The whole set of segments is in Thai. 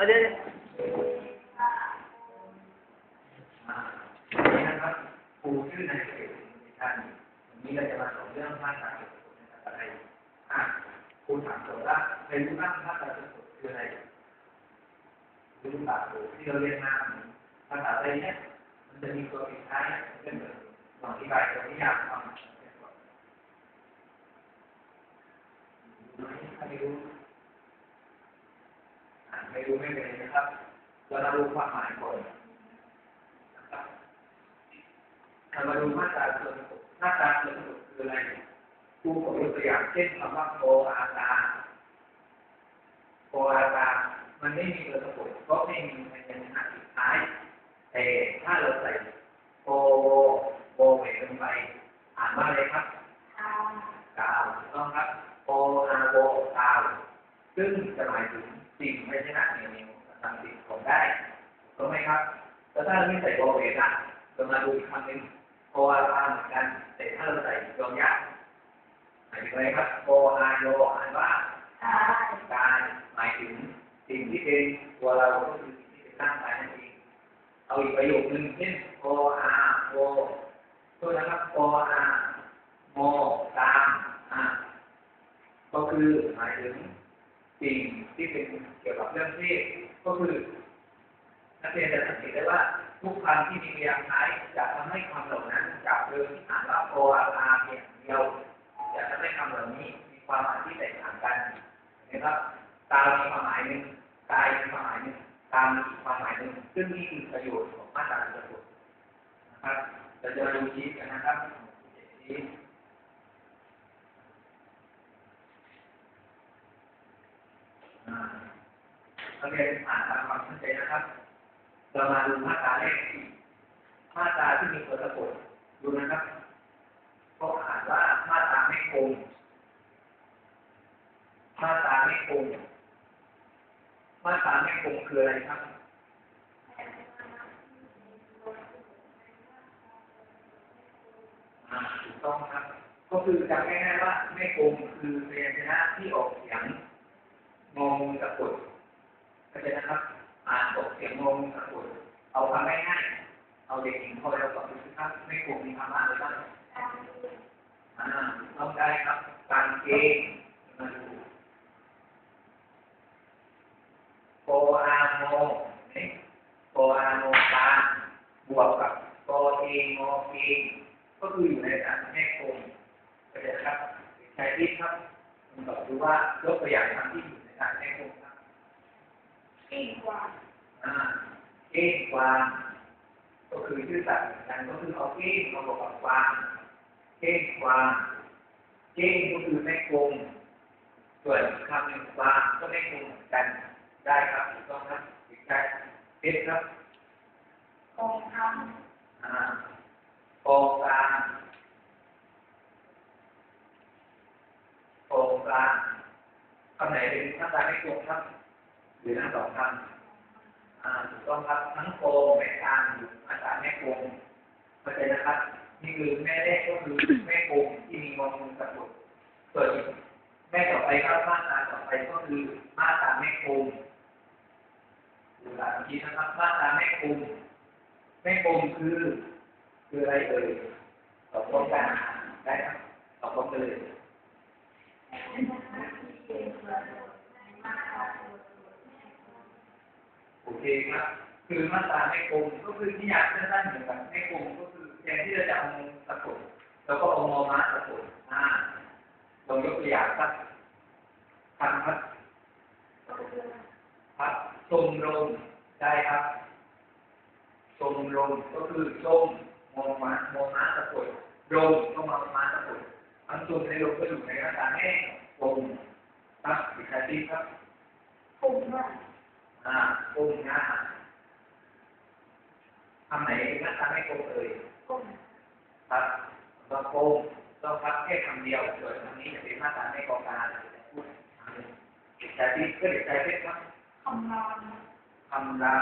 เอาเดี๋ยวนะครับครูชื่อนายเอกสิท่านวันนี้เราจะมาสอนเรื่องภาษาสะกดในภาษาไทยอะครูถามโจทย์ว่าเคยรู้บ้างภาษาสะกคืออะไรรู้ป่ะที่เราเรียนมาภาษาไทยเนี่ยมันจะมีตัวปิดท้ายเป็นแบบลองอธิบายตัวที่ยากฟังถ้าไม่รู้ ไม่รู้ไม่เป็นนะครับเรามาดูความหมายก่อนเรามาดูมาตราส่วนมาตราส่วนประกคืออะไรครูขอยกตัวอย่างเช่นคำว่าโกอาตาโกอาตา มันไม่มีตัวสะกดเพราะไม่มีพยัญชนะสุดท้าย แต่ถ้าเราใส่โกโบโบเหลงไป อ่านว่าอะไรครับ กาวถูกต้องครับโกอาโบกาว ซึ่งจะหมายถึงสิ่งพยัญชนะเหนียวเหนียวทำสิ่งของได้ถูกไหมครับแล้วถ้าเราไม่ใส่โบเหลงอะเรามาดูอีกคำหนึ่งโกอาตาเหมือนกันแต่ถ้าเราใส่ยองยักษ์หมายถึงอะไรครับโกอาโยอ่านว่าการหมายถึงสิ่งที่เป็นตัวเราก็คือสิ่งที่เป็นร่างกายนั่นเองเอาอีกประโยคนึงเช่นโออาโอตัวนะครับโออาโมตามอ่าก็คือหมายถึง สิ่งที่เป็นเกี่ยวกับเรื่องเพศก็คือ นักเรียนจะสังเกตได้ว่าทุกคำที่มีพยางค์ท้ายจะทำให้คำเหล่านั้นจากเดิมที่อ่านว่าโออาเพียงเดียวจะทำให้คำเหล่านี้มีความหมายที่แตกต่างกันนะครับตามีความหมายหนึ่งกายมีความหมายหนึ่งตามมีความหมายหนึ่งซึ่งนี่คือประโยชน์ของมาตราสะกดนะครับเราจะดูชีสกันนะครับชี สอ่าเรียนอ่านตามความเข้าใจนะครับเรามาดูมาตราแรกมาตราที่มีตัวสะกดดูนะครับเขาอ่านว่ามาตราไม่คงมาตราไม่คงมาตราไม่คงคืออะไรครับอ่าถูกต้องครับ ก็คือจำง่ายๆว่าไม่คงคือพยัญชนะที่ออกเสียง งงูสะกดเข้าใจนะครับอ่านออกเสียงงงูสะกดเอาคำง่ายๆเอาเด็กหญิงพอเราสอนดูสิครับไม่คงมีคำว่าอะไรบ้างอ่าต้องได้ครับการเกงมาดูโกอาโมนี่โกอาโมตาบวกกับโกเองโมเองก็คืออยู่ในการแม่คงเข้าใจครับใช้ที่ครับคุณตอบดูว่ายกตัวอย่างคำที่ อยู่ในการแม่คงครับอ่าเก้งกวางก็คือชื่อสัตว์เหมือนกันก็คือเอาเก้งมาบวกกับกวางเก้งกวางเก้งก็คือแม่คงส่วนคำหนึ่งกวางก็แม่คงเหมือนกันได้ครับถูกต้องครับถูกใจเพชรครับอ่ากองกลางคำไหนเป็น คำใดไม่ตรงครับหรือทั้งสองคำอ่าถูกต้องครับทั้งโกงแม่กลางหรือมาตราแม่โกงเข้าใจนะครับ นี่คือแม่แรกก็คือแม่โกงที่มีมองมุมสะกดส่วนแม่ต่อไปครับมาตราต่อไปก็คือมาตราแม่โกงดูหลังทีนะครับมาตราแม่คุมแม่คุมคือคืออะไรเอ่ยตอบพร้อมกันได้ครับตอบพร้อมกันเลย โอเคครับ คือมาตราแม่คุมก็คือที่อยากสั้นๆเหมือนกันแม่คุมก็คือแทนที่เราจะเอามือสะกดแล้วก็เอามอม้าสะกดอ่าลองยกตัวอย่างครับคำครับครับชมรมได้ครับชมรมก็คือชมมองมาโมมาสะกดรมก็มามาสะกดทั้งชมในลมก็อยู่ในหน้าตาแม่ชม ครับอีกครั้งครับอ่าชมนะทำไหนเป็นหน้าตาแม่โกงเอ่ยครับเราโกงต้องครับแค่คำเดียวส่วนคำนี้จะเป็นหน้าตาแม่กองการพูดคำหนึ่งเด็กชายที่ก็เด็กชายเพชรครับคำลา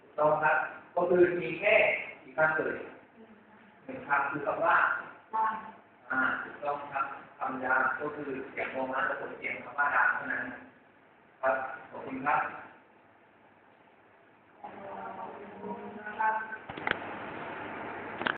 ถูกต้องครับก็คือมีแค่กี่คำเลยหนึ่งคำคือคำว่าอ่าถูกต้องครับ คำยาก็คือเสียงโมมาสะผลเสียงคำว่าดาเท่านั้นครับขอบคุณครับ